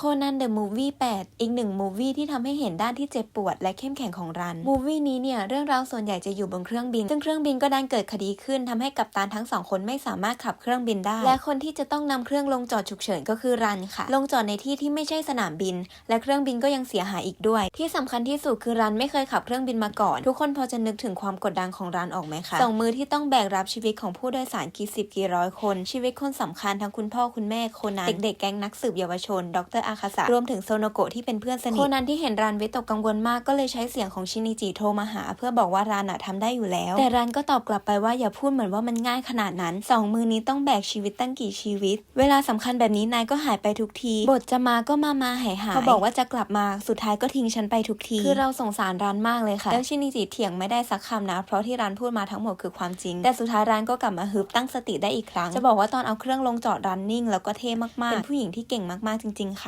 โคนันเดอะมูฟวี่8อีกหนึ่งมูฟวี่ที่ทำให้เห็นด้านที่เจ็บปวดและเข้มแข็งของรัน มูฟวี่นี้เนี่ยเรื่องราวส่วนใหญ่จะอยู่บนเครื่องบิน ซึ่งเครื่องบินก็ดันเกิดคดีขึ้นทำให้กัปตันทั้งสองคนไม่สามารถขับเครื่องบินได้ และคนที่จะต้องนำเครื่องลงจอดฉุกเฉินก็คือรันค่ะ ลงจอดในที่ที่ไม่ใช่สนามบิน และเครื่องบินก็ยังเสียหายอีกด้วย ที่สำคัญที่สุดคือรันไม่เคยขับเครื่องบินมาก่อน ทุกคนพอจะนึกถึงความกดดันของรันออกไหมคะสองมือที่ต้องแบกรับชีวิตของผู้โดยสารกี่สิบกี่ร้อยคน ชีวิตคนสำคัญทั้งคุณพ่อคุณแม่คนันเด็กๆแก๊งนักสืบเยาวชนดรอาคาสะรวมถึงโซโนโกะที่เป็นเพื่อนสนิทโคนันที่เห็นรันวิตกกังวลมากก็เลยใช้เสียงของชินิจิโทรมาหา เพื่อบอกว่ารันอะทำได้อยู่แล้ว แต่รันก็ตอบกลับไปว่าอย่าพูดเหมือนว่ามันง่ายขนาดนั้นสองมือนี้ต้องแบกชีวิตตั้งกี่ชีวิต เวลาสำคัญแบบนี้นายก็หายไปทุกที บทจะมาก็มามาหายหายเขาบอกว่าจะกลับมาสุดท้ายก็ทิ้งฉันไปทุกที คือเราสงสารรันมากเลยค่ะ แล้วชินิจิเถียงไม่ได้สักคำนะ เพราะที่รันพูดมาทั้งหมดคือความจริง แต่สุดท้ายรันก็กลับมาฮึบตั้งสติได้อีกครั้ง จะบอกว่าตอนเอาเครื่องลงจอดรันนิ่งแล้วก็เท่มากๆ เป็นผู้หญิงที่เก่งมากๆจริง ๆ ค่ะ